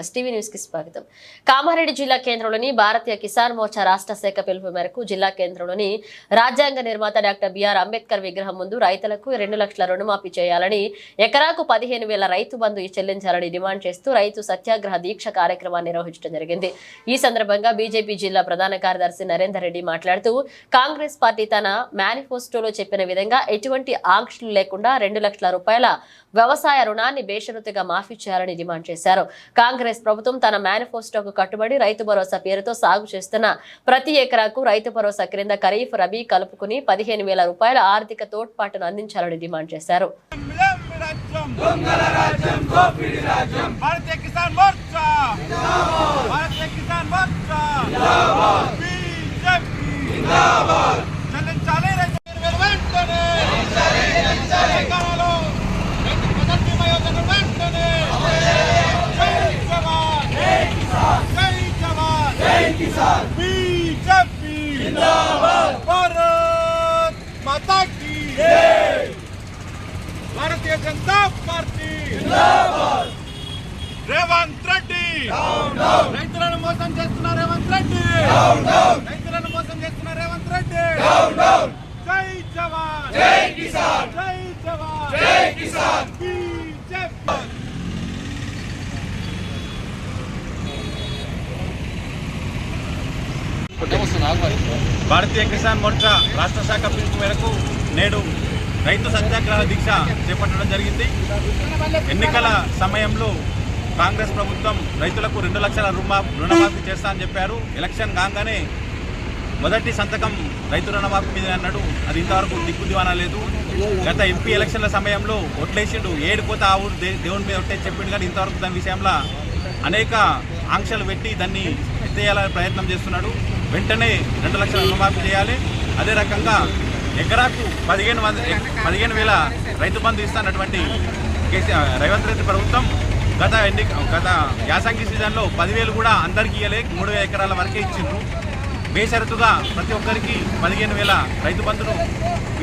STV న్యూస్కి స్వాగతం. కామారెడ్డి జిల్లా కేంద్రంలోని భారతీయ కిసాన్ మోర్చా రాష్ట్ర శాఖ పిలుపు మేరకు జిల్లా కేంద్రంలోని రాజ్యాంగ నిర్మాత డాక్టర్ బిఆర్ అంబేద్కర్ విగ్రహం ముందు రైతులకు రెండు లక్షల రుణమాఫీ చేయాలని ఎకరాకు పదిహేను వేల రైతు బంధు చెల్లించాలని డిమాండ్ చేస్తూ రైతు సత్యాగ్రహ దీక్ష కార్యక్రమాన్ని నిర్వహించడం జరిగింది. ఈ సందర్భంగా బీజేపీ జిల్లా ప్రధాన కార్యదర్శి నరేందర్ రెడ్డి మాట్లాడుతూ కాంగ్రెస్ పార్టీ తన మేనిఫెస్టోలో చెప్పిన విధంగా ఎటువంటి ఆంక్షలు లేకుండా రెండు లక్షల రూపాయల వ్యవసాయ రుణాన్ని బేషరతుగా మాఫీ చేయాలని డిమాండ్ చేశారు. కాంగ్రెస్ ప్రభుత్వం తన మేనిఫెస్టోకు కట్టుబడి రైతు భరోసా పేరుతో సాగు చేస్తున్న ప్రతి ఎకరాకు రైతు భరోసా క్రింద ఖరీఫ్ రబీ కలుపుకుని పదిహేను వేల రూపాయల ఆర్థిక తోడ్పాటును అందించాలని డిమాండ్ చేశారు. మిలామి రాజ్యం దొంగల రాజ్యం దోపిడి రాజ్యం భారతీయ కిసాన్ మోర్చా భారతీయ కిసాన్ మోర్చా జిందాబాద్ బీజేపీ జిందాబాద్ చెల్లించాలి రైతు వేలు వెంటనే తెలంగాణలో రైతు ఫసల్ బీమా యోజన వెంటనే జై జవాన్ జై కిసాన్ జై జవాన్ జై కిసాన్ బీజేపీ జిందాబాద్ భారత్ మాతా కీ జై భారతీయ జనతా పార్టీ. రేవంత్ రెడ్డి. రైతులను మోసం చేస్తున్న రేవంత్ రెడ్డి. రైతులను మోసం చేస్తున్న రేవంత్ రెడ్డి. జై జవాన్. జై కిసాన్. జై జవాన్. జై కిసాన్. బీజేపీ. భారతీయ కిసాన్ మోర్చా రాష్ట్ర శాఖ పిలుపు మేరకు నేడు రైతు సత్యాగ్రహ దీక్ష చేపట్టడం జరిగింది. ఎన్నికల సమయంలో కాంగ్రెస్ ప్రభుత్వం రైతులకు రెండు లక్షల రుణమా రుణమాఫీ చేస్తా అని చెప్పారు. ఎలక్షన్ కాగానే మొదటి సంతకం రైతు రుణమాఫీ మీద అన్నాడు. అది ఇంతవరకు దిక్కు దివానా లేదు. గత ఎంపీ ఎలక్షన్ల సమయంలో ఒట్లేసిండు ఏడు కోత ఆ ఊరు దే- దేవుని మీద ఒట్టే చెప్పిండు. కానీ ఇంతవరకు దాని విషయంలో అనేక ఆంక్షలు పెట్టి దాన్ని ఎత్తేయాలని ప్రయత్నం చేస్తున్నాడు. వెంటనే రెండు లక్షల రుణమాఫీ చేయాలి. అదే రకంగా ఎకరాకు పదిహేను వంద పదిహేను వేల రైతు బంధు ఇస్తున్నటువంటి కేసీఆర్ రేవంత్ రెడ్డి ప్రభుత్వం గత ఎన్ని గత యాసంగి సీజన్లో పదివేలు కూడా అందరికీ ఇవ్వలే మూడు వేల ఎకరాల వరకే ఇచ్చిండ్రు. బేషరతుగా ప్రతి ఒక్కరికి పదిహేను వేల రైతు బంధును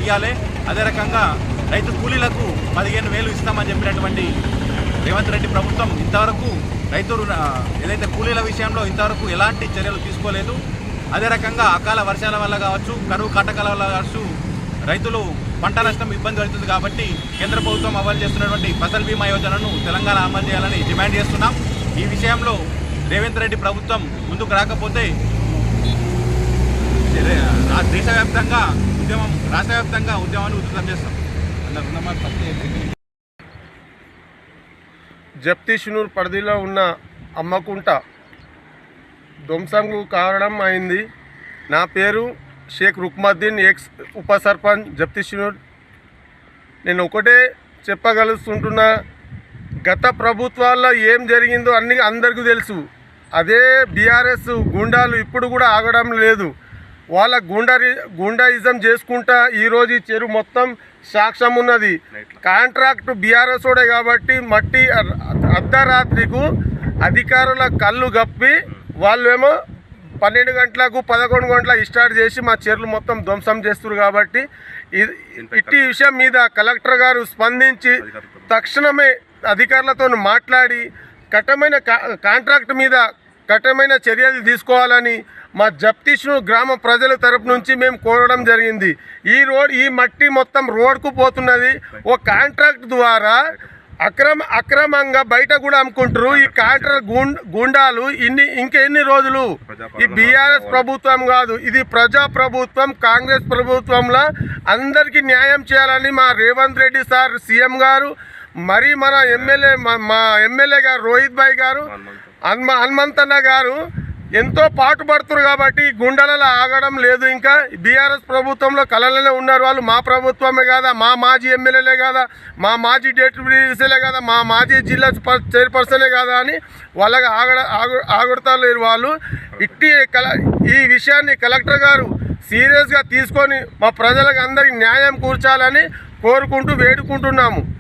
ఇవ్వాలి అదే రకంగా రైతు కూలీలకు పదిహేను వేలు ఇస్తామని చెప్పినటువంటి రేవంత్ రెడ్డి ప్రభుత్వం ఇంతవరకు రైతు ఏదైతే కూలీల విషయంలో ఇంతవరకు ఎలాంటి చర్యలు తీసుకోలేదు. అదే రకంగా అకాల వర్షాల వల్ల కావచ్చు కరువు కాటకాల వల్ల కావచ్చు రైతులు పంట నష్టం ఇబ్బంది పడుతుంది కాబట్టి కేంద్ర ప్రభుత్వం అమలు చేస్తున్నటువంటి ఫసల్ బీమా యోజనను తెలంగాణ అమలు చేయాలని డిమాండ్ చేస్తున్నాం. ఈ విషయంలో రేవంత్ రెడ్డి ప్రభుత్వం ముందుకు రాకపోతే దేశవ్యాప్తంగా ఉద్యమం రాష్ట్ర వ్యాప్తంగా ఉద్యమాన్ని ఉధృతం చేస్తాం. అన్న పరిధిలో ఉన్న అమ్మకుంట ధ్వంసంకు కారణం అయింది. నా పేరు షేక్ రుక్మద్దీన్ ఎక్స్ ఉప సర్పంచ్ జప్తీషునూర్ నేను ఒకటే చెప్పగలుగుతుంటున్నా గత ప్రభుత్వాల్లో ఏం జరిగిందో అన్ని అందరికీ తెలుసు. అదే బీఆర్ఎస్ గుండాలు ఇప్పుడు కూడా ఆగడం లేదు. వాళ్ళ గుండరి గుండాయిజం చేసుకుంటా ఈరోజు ఈ చెరువు మొత్తం సాక్ష్యం ఉన్నది. కాంట్రాక్ట్ బీఆర్ఎస్ ఓడే కాబట్టి మట్టి అర్- అర్ధరాత్రికు అధికారుల కళ్ళు గప్పి వాళ్ళేమో పన్నెండు గంటలకు పదకొండు గంటలకు స్టార్ట్ చేసి మా చెరువులు మొత్తం ధ్వంసం చేస్తున్నారు కాబట్టి ఇట్టి విషయం మీద కలెక్టర్ గారు స్పందించి తక్షణమే అధికారులతో మాట్లాడి కట్టమైన కా- కాంట్రాక్ట్ మీద కఠినమైన చర్యలు తీసుకోవాలని మా జప్తీష్ను గ్రామ ప్రజల తరపు నుంచి మేము కోరడం జరిగింది. ఈ రోడ్ ఈ మట్టి మొత్తం రోడ్కు పోతున్నది. ఓ కాంట్రాక్ట్ ద్వారా అక్రమ అక్రమంగా బయట కూడా అమ్ముకుంటారు ఈ కాంట్రాక్ట్ గుండాలు ఇన్ని ఇంకెన్ని రోజులు? ఈ బీఆర్ఎస్ ప్రభుత్వం కాదు. ఇది ప్రజా ప్రభుత్వం కాంగ్రెస్ ప్రభుత్వంలో అందరికీ న్యాయం చేయాలని మా రేవంత్ రెడ్డి సార్ సీఎం గారు మరి మన ఎమ్మెల్యే మా- మా ఎమ్మెల్యే గారు రోహిత్ భాయ్ గారు హన్మ హనుమంతన్న గారు ఎంతో పాటుపడుతున్నారు కాబట్టి గుండెలలో ఆగడం లేదు ఇంకా. బీఆర్ఎస్ ప్రభుత్వంలో కలలనే ఉన్నారు వాళ్ళు. మా ప్రభుత్వమే కాదా? మా మాజీ ఎమ్మెల్యేలే కాదా? మా మాజీ డెప్యూటీసీలే కాదా? మా మాజీ జిల్లా చైర్పర్సనే కాదా అని వాళ్ళకి ఆగడ ఆగు ఆగుడతా లేరు వాళ్ళు. ఇట్టి కల ఈ విషయాన్ని కలెక్టర్ గారు సీరియస్గా తీసుకొని మా ప్రజలకు అందరికీ న్యాయం కూర్చాలని కోరుకుంటూ వేడుకుంటున్నాము.